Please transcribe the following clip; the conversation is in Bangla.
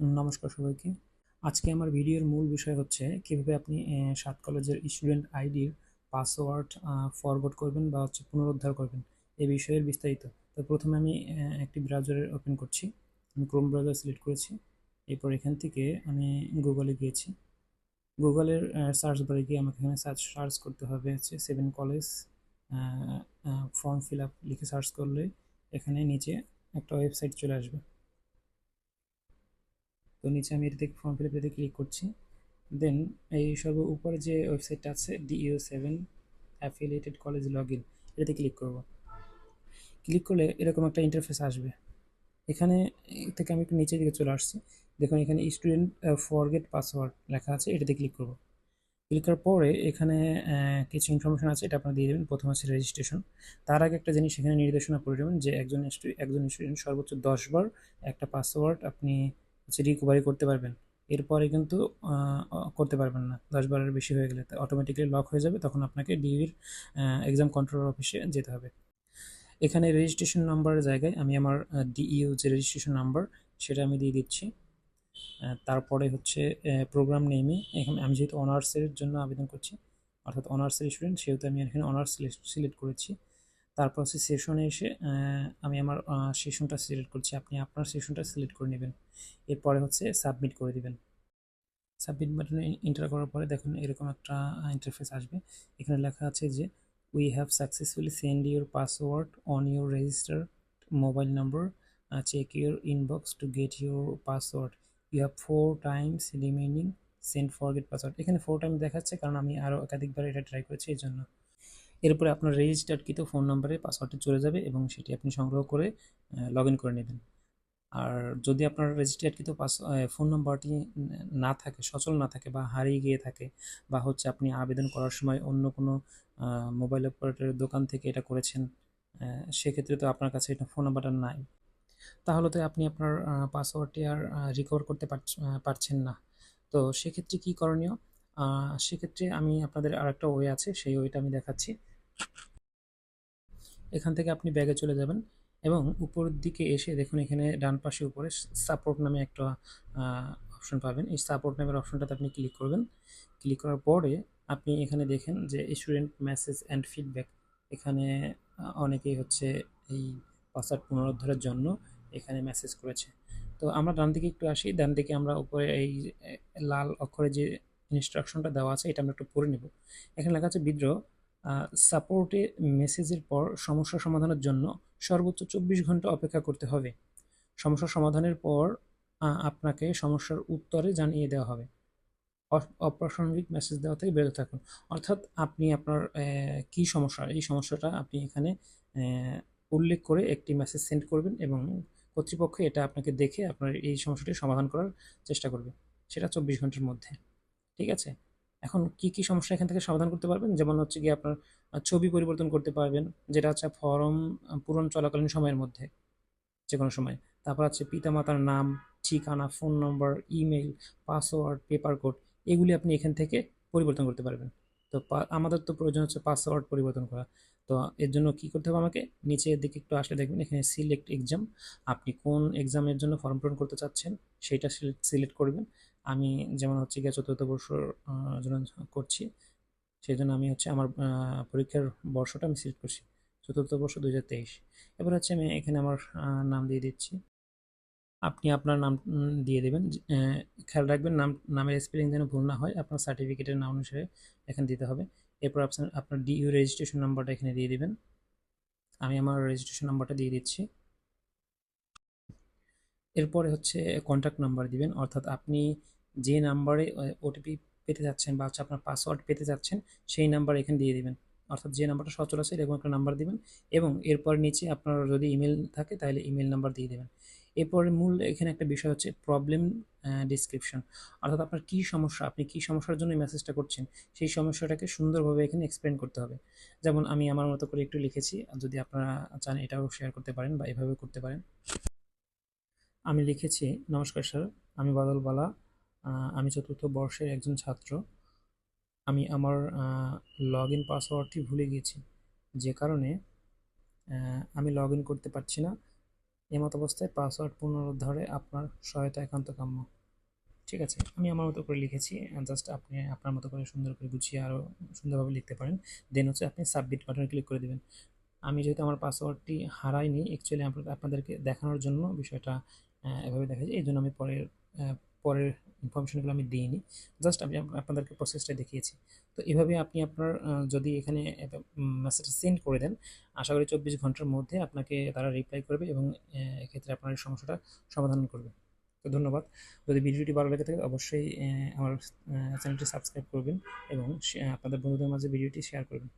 নমস্কার সবাইকে। আজকে আমার ভিডিওর মূল বিষয় হচ্ছে কীভাবে আপনি সাত কলেজের স্টুডেন্ট আইডির পাসওয়ার্ড ফরওয়ার্ড করবেন বা হচ্ছে পুনরুদ্ধার করবেন এই বিষয়ের বিস্তারিত। তো প্রথমে আমি একটি ব্রাউজার ওপেন করছি। আমি ক্রোম ব্রাউজার সিলেক্ট করেছি। এরপর এখান থেকে আমি গুগলে গিয়েছি। গুগলের সার্চ বারে গিয়ে আমাকে এখানে সার্চ সার্চ করতে হবে হচ্ছে seven college form fill up লিখে সার্চ করলে এখানে নিচে একটা ওয়েবসাইট চলে আসবে। তো নিচে আমি এটাতে ফর্ম ফিল আপে ক্লিক করছি। দেন এই সর্ব উপরে যে ওয়েবসাইটটা আছে DU seven affiliated college log in এটাতে ক্লিক করব। ক্লিক করলে এরকম একটা ইন্টারফেস আসবে। এখানে থেকে আমি একটু নিচের দিকে চলে আসছি। দেখুন এখানে স্টুডেন্ট ফরগেট পাসওয়ার্ড লেখা আছে, এটাতে ক্লিক করব। ক্লিক করার পরে এখানে কিছু ইনফরমেশন আছে, এটা আপনারা দিয়ে দেবেন। প্রথম আছে রেজিস্ট্রেশন তার আগে একটা জিনিস এখানে নির্দেশনা করে দেবেন যে একজন একজন স্টুডেন্ট সর্বোচ্চ দশবার একটা পাসওয়ার্ড আপনি হচ্ছে রিকভারি করতে পারবেন। এরপরে কিন্তু করতে পারবেন না। দশ বারের বেশি হয়ে গেলে অটোমেটিক্যালি লক হয়ে যাবে। তখন আপনাকে ডিউর এক্সাম কন্ট্রোল অফিসে যেতে হবে। এখানে রেজিস্ট্রেশন নাম্বারের জায়গায় আমি আমার ডিইউ যে রেজিস্ট্রেশন নাম্বার সেটা আমি দিয়ে দিচ্ছি। তারপরে হচ্ছে প্রোগ্রাম নেমে এখানে আমি যেহেতু অনার্সের জন্য আবেদন করছি, অর্থাৎ অনার্সের স্টুডেন্ট সেহেতু আমি এখানে অনার্স সিলেক্ট করেছি। তারপর হচ্ছে সেশনে এসে আমি আমার সেশনটা সিলেক্ট করছি। আপনি আপনার সেশনটা সিলেক্ট করে নেবেন। এরপরে হচ্ছে সাবমিট করে দিবেন। সাবমিট বাটনে এন্টার করার পরে দেখুন এরকম একটা ইন্টারফেস আসবে। এখানে লেখা আছে যে we have successfully send your password on your register mobile number check your inbox to get your password you have four times remaining send forget password এখানে ফোর টাইম দেখাচ্ছে, কারণ আমি আরও একাধিকবার এটা ট্রাই করেছি এই জন্য এরপরে আপনার রেজিস্টার্ডকৃত ফোন নাম্বারে পাসওয়ার্ডটি চলে যাবে এবং সেটি আপনি সংগ্রহ করে লগ করে নেবেন। আর যদি আপনার রেজিস্টার্ডকৃত পাস ফোন নাম্বারটি না থাকে, সচল না থাকে বা হারিয়ে গিয়ে থাকে বা হচ্ছে আপনি আবেদন করার সময় অন্য কোনো মোবাইল অপারেটরের দোকান থেকে এটা করেছেন সেক্ষেত্রে তো আপনার কাছে এটা ফোন নাম্বারটা নাই। তাহলে তো আপনি আপনার পাসওয়ার্ডটি আর রিকভার করতে পারছেন না। তো সেক্ষেত্রে কী করণীয়? সেক্ষেত্রে আমি আপনাদের আর একটা ওয়ে আছে, সেই ওয়েটা আমি দেখাচ্ছি। এখান থেকে আপনি ব্যাগে চলে যাবেন এবং উপরের দিকে এসে দেখুন এখানে ডান পাশে উপরে সাপোর্ট নামে একটা অপশন পাবেন। এই সাপোর্ট নামের অপশনটাতে আপনি ক্লিক করবেন। ক্লিক করার পরে আপনি এখানে দেখেন যে স্টুডেন্ট মেসেজ অ্যান্ড ফিডব্যাক এখানে অনেকেই হচ্ছে এই পাসওয়ার্ড পুনরুদ্ধারের জন্য এখানে মেসেজ করেছে। তো আমরা ডান দিকে একটু আসি, ডান দিকে আমরা উপরে এই লাল অক্ষরে যে ইনস্ট্রাকশনটা দেওয়া আছে, এটা আমরা একটু পড়ে নেব। এখানে লেখা আছে, বিদ্রোহ সাপোর্টে মেসেজের পর সমস্যা সমাধানের জন্য সর্বোচ্চ চব্বিশ ঘণ্টা অপেক্ষা করতে হবে। সমস্যা সমাধানের পর আপনাকে সমস্যার উত্তরে জানিয়ে দেওয়া হবে। অপ্রাসঙ্গিক মেসেজ দেওয়া থেকে বেরোতে থাকুন। অর্থাৎ আপনি আপনার কি সমস্যা, এই সমস্যাটা আপনি এখানে উল্লেখ করে একটি মেসেজ সেন্ড করবেন এবং কর্তৃপক্ষ এটা আপনাকে দেখে আপনার এই সমস্যাটি সমাধান করার চেষ্টা করবে। সেটা চব্বিশ ঘণ্টার মধ্যে। ঠিক আছে? এখন কি কি সমস্যা এখান থেকে সমাধান করতে পারবেন? যেমন হচ্ছে গিয়ে আপনার ছবি পরিবর্তন করতে পারবেন, যেটা হচ্ছে ফর্ম পূরণ চলাকালীন সময়ের মধ্যে যে কোনো সময়। তারপর হচ্ছে পিতামাতার নাম, ঠিকানা, phone number email password, paper code, এগুলি আপনি এখান থেকে পরিবর্তন করতে পারবেন। তো আমাদের তো প্রয়োজন হচ্ছে পাসওয়ার্ড পরিবর্তন করা। তো এর জন্য কি করতে হবে আমাকে? নিচের দিকে একটু আসলে দেখবেন, এখানে সিলেক্ট এক্সাম। আপনি কোন এক্সামের জন্য ফর্ম পূরণ করতে চাচ্ছেন সেইটা সিলেক্ট করবেন। আমি যেমন হচ্ছে গিয়ে চতুর্থ বর্ষর জন্য করছি সেই জন্য আমি হচ্ছে আমার পরীক্ষার বর্ষটা আমি সিলেক্ট করছি, চতুর্থ বর্ষ দু হাজার তেইশ। এবার হচ্ছে আমি এখানে আমার নাম দিয়ে দিচ্ছি। আপনি আপনার নাম দিয়ে দেবেন খেয়াল রাখবেন নাম, নামের স্পেলিং যেন ভুল না হয়, আপনার সার্টিফিকেটের নাম অনুসারে এখানে দিতে হবে। এরপর আপনার আপনার ডিইউ রেজিস্ট্রেশন নাম্বারটা এখানে দিয়ে দেবেন। আমি আমার রেজিস্ট্রেশন নাম্বারটা দিয়ে দিচ্ছি। এরপরে হচ্ছে কন্ট্যাক্ট নাম্বার দিবেন, অর্থাৎ আপনি যে নাম্বারে ওটিপি পেতে যাচ্ছেন বা হচ্ছে আপনার পাসওয়ার্ড পেতে যাচ্ছেন, সেই নাম্বার এখানে দিয়ে দেবেন। অর্থাৎ যে নাম্বারটা সচল আছে এরকম একটা নাম্বার দিবেন এবং এরপর নিচে আপনার যদি ইমেল থাকে, তাহলে ইমেল নাম্বার দিয়ে দেবেন। এরপরে মূল এখানে একটা বিষয় হচ্ছে প্রবলেম ডিসক্রিপশন অর্থাৎ আপনার কী সমস্যা, আপনি কী সমস্যার জন্য মেসেজটা করছেন, সেই সমস্যাটাকে সুন্দরভাবে এখানে এক্সপ্লেন করতে হবে। যেমন আমি আমার মতো করে একটু লিখেছি, যদি আপনারা চান এটাও শেয়ার করতে পারেন বা এভাবে করতে পারেন। আমি লিখেছি, নমস্কার স্যার আমি বাদল বালা আমি চতুর্থ বর্ষের একজন ছাত্র। আমি আমার লগ ইন পাসওয়ার্ডটি ভুলে গিয়েছি। যে কারণে আমি লগ ইন করতে পারছি না। এমত অবস্থায় পাসওয়ার্ড পুনরুদ্ধারে আপনার সহায়তা একান্ত কাম্য ঠিক আছে, আমি আমার মতো করে লিখেছি। জাস্ট আপনি আপনার মতো করে সুন্দর করে গুছিয়ে আরও সুন্দরভাবে লিখতে পারেন। দেন হচ্ছে আপনি সাবমিট বাটনে ক্লিক করে দেবেন। আমি যেহেতু আমার পাসওয়ার্ডটি হারাইনি অ্যাকচুয়ালি আপনাদেরকে দেখানোর জন্য বিষয়টা এভাবে দেখা যায়। এই জন্য আমি পরের পরের ইনফরমেশনগুলো আমি দিইনি। জাস্ট আমি আপনাদেরকে প্রসেসটা দেখিয়েছি। তো এভাবে আপনি আপনার যদি এখানে মেসেজ সেন্ড করে দেন, আশা করি চব্বিশ ঘণ্টার মধ্যে আপনাকে তারা রিপ্লাই করবে এবং এক্ষেত্রে আপনার এই সমস্যাটা সমাধান করবে। তো ধন্যবাদ। যদি ভিডিওটি ভালো লেগে থাকে, অবশ্যই আমার চ্যানেলটি সাবস্ক্রাইব করবেন এবং আপনাদের বন্ধুদের মাঝে ভিডিওটি শেয়ার করবেন।